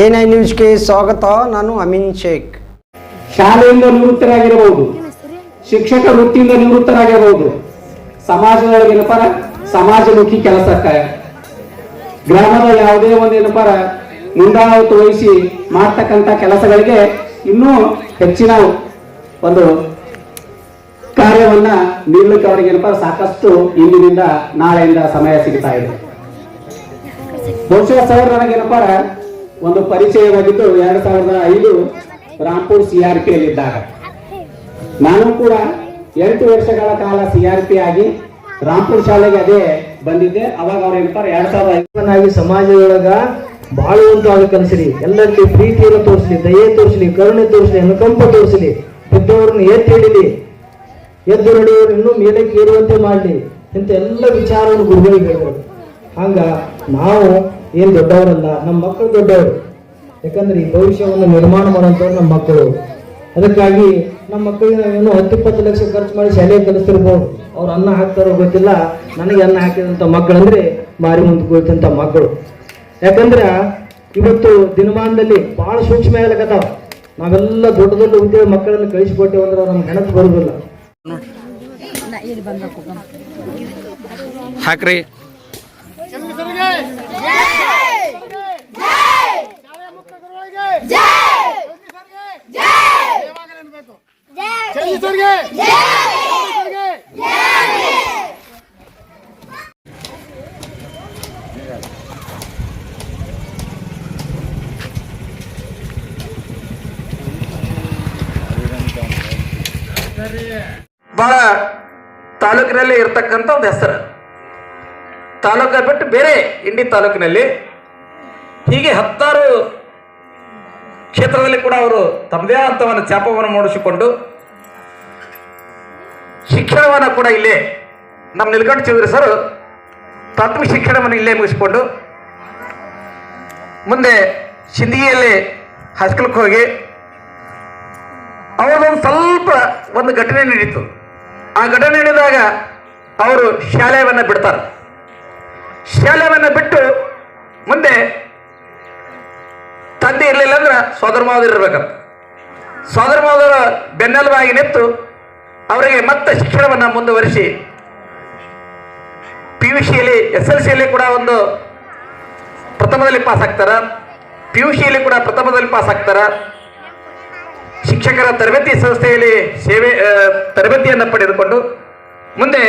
N I ನ್ಯೂಸ್ಗೆ ಸ್ವಾಗತ, ನಾನು ಅಮೀನ್ ಶೇಖ್. ಶಾಲೆಯಿಂದ ನಿವೃತ್ತರಾಗಿರಬಹುದು. ಶಿಕ್ಷಕ ವೃತ್ತಿಯಿಂದ ನಿವೃತ್ತರಾಗಿರಬಹುದು. ಸಮಾಜದೊಳಗೆ ಏನಪ್ಪಾರ ಸಮಾಜಮುಖಿ ಕೆಲಸಕ್ಕೆ ಗ್ರಾಮದ ಯಾವುದೇ ಒಂದು ಏನಪ್ಪಾರ ಮುಂದಾಳತ್ವ ವಹಿಸಿ ಮಾಡ್ತಕ್ಕಂಥ ಕೆಲಸಗಳಿಗೆ ಇನ್ನೂ ಹೆಚ್ಚಿನ ಒಂದು ಕಾರ್ಯವನ್ನ ನೀಡಲಿಕ್ಕೆ ಅವರಿಗೆ ಏನಪ್ಪ ಸಾಕಷ್ಟು ಇಂದಿನಿಂದ ನಾಳೆಯಿಂದ ಸಮಯ ಸಿಗ್ತಾ ಇದೆ. ಬಹುಶಃ ಸರ್ ನನಗೇನಪ್ಪ ಒಂದು ಪರಿಚಯವಾಗಿದ್ದು ಎರಡ್ ಸಾವಿರದ ಐದು ರಾಂಪುರ್ ಸಿ ಆರ್ ಪಿ ನಾನು ಕೂಡ ಎಂಟು ವರ್ಷಗಳ ಕಾಲ ಸಿ ಆರ್ ಪಿ ಆಗಿ ರಾಂಪುರ್ ಶಾಲೆಗೆ ಅದೇ ಬಂದಿದ್ದೆ. ಅವಾಗ ಅವ್ರು ಹೇಳ್ತಾರೆ, ಎರಡ್ ಸಾವಿರದ ಐದನಾಗಿ ಸಮಾಜದೊಳಗ ಬಾಳುವಂತ ಆಗ ಕಲಿಸಲಿ ಎಲ್ಲರಲ್ಲಿ ಪ್ರೀತಿಯನ್ನು ತೋರಿಸಲಿ ದಯೆ ತೋರಿಸಲಿ, ಕರುಣೆ ತೋರಿಸಲಿ, ಅನುಕಂಪ ತೋರಿಸಲಿ. ಬಿದ್ದವರನ್ನು ಎತ್ತಿ ಹಿಡಿಲಿ. ಎದ್ದು ನಡೆಯುವರು ಇನ್ನೂ ಮೇಲಕ್ಕೆ ಏರುವಂತೆ ಮಾಡಲಿ. ಇಂಥ ಎಲ್ಲ ವಿಚಾರವನ್ನು ಗುರುಗಳಿಗೆ ಹೇಳ್ಬೋದು. ಹಂಗ ನಾವು ಏನ್ ದೊಡ್ಡವರಲ್ಲ ನಮ್ಮ ಮಕ್ಕಳು ದೊಡ್ಡವರು. ಯಾಕಂದ್ರೆ ಈ ಭವಿಷ್ಯವನ್ನು ನಿರ್ಮಾಣ ಮಾಡುವಂಥವ್ರು ನಮ್ಮ ಮಕ್ಕಳು ಅದಕ್ಕಾಗಿ ನಮ್ಮ ಮಕ್ಕಳಿಗೆ ನಾವೇನು ಹತ್ತು ಇಪ್ಪತ್ತು ಲಕ್ಷ ಖರ್ಚು ಮಾಡಿ ಶಾಲೆಗೆ ಕಲಿಸ್ತಿರ್ಬೋದು ಅವ್ರು ಅನ್ನ ಹಾಕ್ತಾರೋ ಗೊತ್ತಿಲ್ಲ ನನಗೆ ಅನ್ನ ಹಾಕಿದಂಥ ಮಕ್ಕಳಂದ್ರೆ ಮಾರಿ ಮುಂದೆ ಕುಳಿತಂಥ ಮಕ್ಕಳು ಯಾಕಂದ್ರೆ ಇವತ್ತು ದಿನಮಾನದಲ್ಲಿ ಬಹಳ ಸೂಕ್ಷ್ಮ ಆಗ್ಲಕತ್ತಾವ ನಾವೆಲ್ಲ ದೊಡ್ಡ ದೊಡ್ಡ ಉದ್ಯೋಗ ಮಕ್ಕಳನ್ನು ಕಳಿಸಿಕೊಟ್ಟೇವೆ ಅಂದ್ರೆ ನಮ್ಗೆ ಹೆಣಕ್ಕೆ ಬರುದಿಲ್ಲ. ಹಾಕ್ರಿ. ಬಹಳ ತಾಲೂಕಿನಲ್ಲಿ ಇರ್ತಕ್ಕಂಥ ಒಂದು ಹೆಸರು. ತಾಲೂಕ ಬಿಟ್ಟು ಬೇರೆ ಇಂಡಿ ತಾಲೂಕಿನಲ್ಲಿ. ಹೀಗೆ ಹತ್ತಾರು ಕ್ಷೇತ್ರದಲ್ಲಿ ಕೂಡ ಅವರು ತಮ್ಮದೇ ಅಂತ ಒಂದು ಚಾಪವನ್ನು ಮೂಡಿಸಿಕೊಂಡು ಶಿಕ್ಷಣವನ್ನು ಕೂಡ ಇಲ್ಲೇ ನಮ್ಮ ನಿಲ್ಕಂಠ ಚೌಧರಿ ಸರ್ ಪ್ರಾಥಮಿಕ ಶಿಕ್ಷಣವನ್ನು ಇಲ್ಲೇ ಮುಗಿಸಿಕೊಂಡು ಮುಂದೆ ಸಿಂದಗಿಯಲ್ಲಿ ಹೈಸ್ಕೂಲ್ಗೆ ಹೋಗಿ ಅವರೊಂದು ಸ್ವಲ್ಪ ಒಂದು ಘಟನೆ ನಡೀತು. ಆ ಘಟನೆ ನಡೆದಾಗ ಅವರು ಶಾಲೆಯನ್ನು ಬಿಡ್ತಾರೆ. ಶಾಲೆಯನ್ನು ಬಿಟ್ಟು ಮುಂದೆ ತಂದೆ ಇರಲಿಲ್ಲ ಅಂದ್ರೆ ಸೋದರ ಮಾವದರು ಇರ್ಬೇಕಂತ. ಸೋದರ ಮಾವದರ ಬೆನ್ನೆಲುಬಾಗಿ ನಿಂತು ಅವರಿಗೆ ಮತ್ತೆ ಶಿಕ್ಷಣವನ್ನು ಮುಂದುವರಿಸಿ ಪಿ ಯು ಸಿಯಲ್ಲಿ ಎಸ್ ಎಲ್ ಸಿಯಲ್ಲಿ ಕೂಡ ಒಂದು ಪ್ರಥಮದಲ್ಲಿ ಪಾಸ್ ಆಗ್ತಾರ. ಪಿ ಯು ಸಿಯಲ್ಲಿ ಕೂಡ ಪ್ರಥಮದಲ್ಲಿ ಪಾಸ್ ಆಗ್ತಾರ. ಶಿಕ್ಷಕರ ತರಬೇತಿ ಸಂಸ್ಥೆಯಲ್ಲಿ ಸೇವೆ ತರಬೇತಿಯನ್ನು ಪಡೆದುಕೊಂಡು ಮುಂದೆ